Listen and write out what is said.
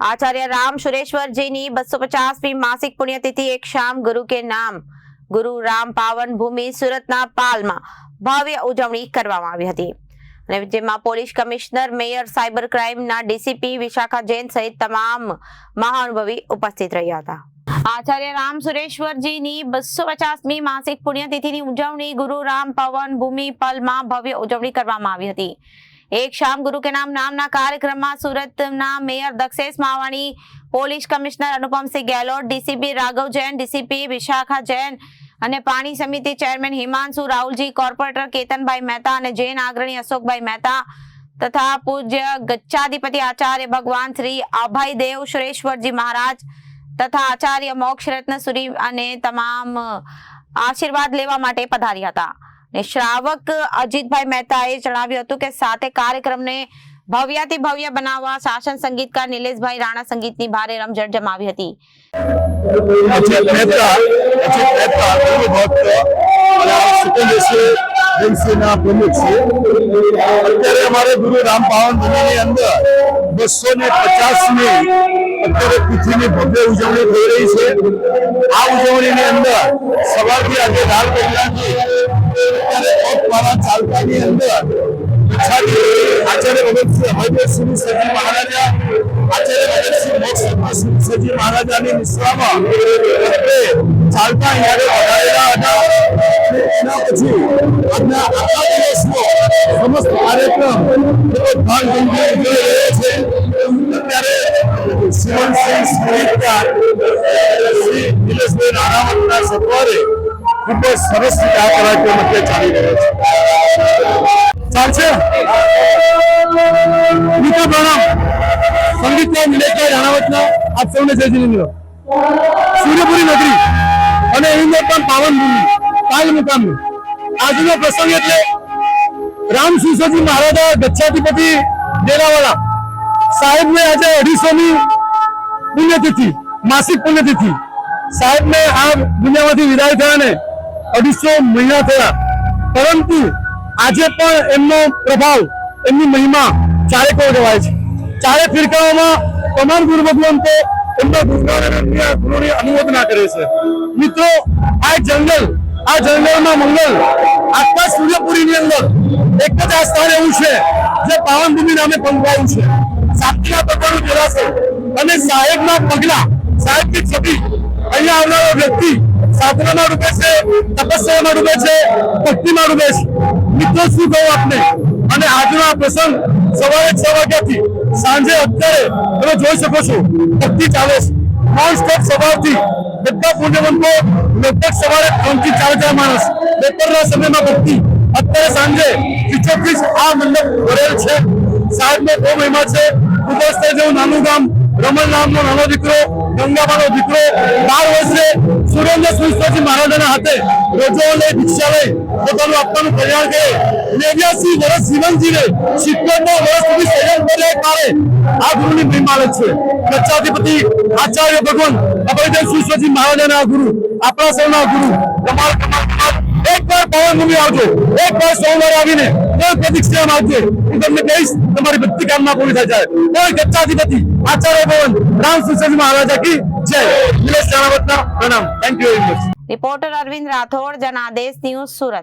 આચાર્ય રામ સુરેશ્વરજીની બસો પચાસમી માસિક પુણ્યતિથિ એક શામ ગુરુ કે નામ. ગુરુ રામ પાવન ભૂમિ સુરતના પાલમાં ભવ્ય ઉજવણી કરવામાં આવી હતી. અને જેમાં પોલીસ કમિશનર, મેયર, સાયબર ક્રાઇમના ડીસીપી, વિશાખા જૈન સહિત તમામ મહાનુભવી ઉપસ્થિત રહ્યા હતા. આચાર્ય રામ સુરેશ્વરજીની બસો પચાસમી માસિક પુણ્યતિથિની ઉજવણી ગુરુ રામ પવન ભૂમિ પલમાં ભવ્ય ઉજવણી કરવામાં આવી હતી. એક શામ ગુરુ કે નામ નામના કાર્યક્રમમાં સુરતના mayor Dakshesh Mavani, police commissioner Anupamsingh Gehlot, DCP Raghav Jain, DCP Vishakha Jain અને પાણી સમિતિ ચેરમેન હિમાંશુ રાહુલજી, કોર્પોરેટર કેતનભાઈ મહેતા અને જૈન આગ્રણી અશોકભાઈ મહેતા તથા પૂજ્ય ગચ્છાધિપતિ આચાર્ય ભગવાન શ્રી અભય દેવ સુરેશ્વરજી મહારાજ તથા આચાર્ય મોક્ષ રત્ન સુરી અને તમામ આશીર્વાદ લેવા માટે પધાર્યા હતા. ને શ્રાવક અજીતભાઈ મહેતાએ જણાવ્યું હતું કે સાથે કાર્યક્રમને ભવ્યાથી ભવ્ય બનાવવા શાસન સંગીતકાર નિલેશભાઈ રાણા સંગીતની ભારે રમઝટ જમાવી હતી. અત્યારે અમારે ગુરુ રામ પાવન ભૂમિની અંદર બસો ને પચાસમી અત્યારે તિથિની ભવ્ય ઉજવણી થઈ રહી છે. આ ઉજવણીની અંદર સવારથી આજે લાલ કલ્યાણથી અત્યારે પગપાળા ચાલતાની અંદર પછાડી આચાર્ય ભગતસિંહ અભયદેવસિંહ સજી મહારાજા આચાર્ય ભગતસિંહ મોક્ષ સજી મહારાજાની નિશ્રામાં આપણે ચાલતા અહીંયા આગળ વધારેલા હતા અને એના પછી આજના આખા દિવસનો સમસ્ત કાર્યક્રમ ખૂબ ભાગ ઉજવી રહ્યો છે અત્યારે શિવનસિંહ સ્મૃતિકાર શ્રી નિલેશભાઈ નાણાવતના સત્વરે ખૂબ જ સરસ રીતે આ કાર્યક્રમ અત્યારે ચાલી રહ્યો છે. ચાલશે? મિત્ર પ્રણામ સંગીતકાર નિલેશભાઈ રાણાવતના આપ સૌને જય જિનેન્દ્ર સૂર્યપુરી નગરી અને એની પણ પાવન ભૂમિ પાલ મુકામની આજનો પ્રસંગ એટલે રામ સુસજી મહારાજા ગચ્છાધિપતિ ડેરાવાળા સાહેબને આજે અઢીસોમી પુણ્યતિથિ, માસિક પુણ્યતિથિ. સાહેબને આ દુનિયામાંથી વિદાય થયા ને અઢીસો મહિના થયા. પરંતુ આજે પણ એમનો પ્રભાવ, એમની મહિમા ચારે કોર કહેવાય છે. ચારે ફિરકાઓમાં તમામ ગુરુ ભગવંતો એમના ગુરુનાન અને ગુરુની અનુમોદના કરે છે. મિત્રો, આ જંગલ, આ જંગલમાં મંગલ, આખા સૂર્યપુરીની અંદર એક જ આ સ્થાન એવું છે, જે પાવનભૂમિ નામે પંપાયું છે. સાતના પગલાનું જળાશય. અને સાહેબના પગલા, સાહેબની છબી અહીંયા આવનારો વ્યક્તિ સાધનામાં ડૂબે છે તપસ્યામાં ડૂબે છે ભક્તિમાં ડૂબે છે મિત્રો, શું કહું આપને? અને આજનો આ પ્રસંગ સવારે છ વાગ્યાથી સાંજે અત્યારે તમે જોઈ શકો છો, ભક્તિ ચાલે છે. નોન સ્ટોપ સવારથી બધા પુણ્યવંતો લગભગ સવારે ત્રણથી ચાર હજાર માણસ બપોરના સમયમાં ભક્તિ. અત્યારે સાંજે ખીચોખીચ આ મંડપ ભરેલ છે. સાહેબનો બહુ મહિમા છે. ઉદસ્તે જેવું નાનું ગામ રમણ નામનો નાનો દીકરો, ગંગાબાનો દીકરો બાર વર્ષે સુરેન્દ્ર સુરેશ્વરજી મહારાજાના હાથે રોજો અને ભિક્ષા લઈ પોતાનું આપવાનું કલ્યાણ કરે. નેવ્યાસી વર્ષ જીવનજીવે સિત્તેર નો વર્ષ સુધી સંયમ કરે કાળે આ ગુરુની મહિમા છે. કચ્છાધિપતિ આચાર્ય ભગવાન અભયદેવ સુશ્વજી મહારાજાના ગુરુ, આપણા સૌના ગુરુ. કમાલ કમાલ એક વાર પવન ભૂમિ આવજો. એક વાર સોમવાર આવીને કોઈ પ્રતિક્રિયા આવશે હું તમને કહીશ, તમારી બધી કામના પૂરી થઈ જાય. કોઈ ગચ્છાધિપતિ, આચાર્ય ભવન, રામ સુરજી મહારાજા કી જય. નિલેશ રાણાવતના પ્રણામ. Thank you very much reporter Arvind Rathod, Janadesh news Surat.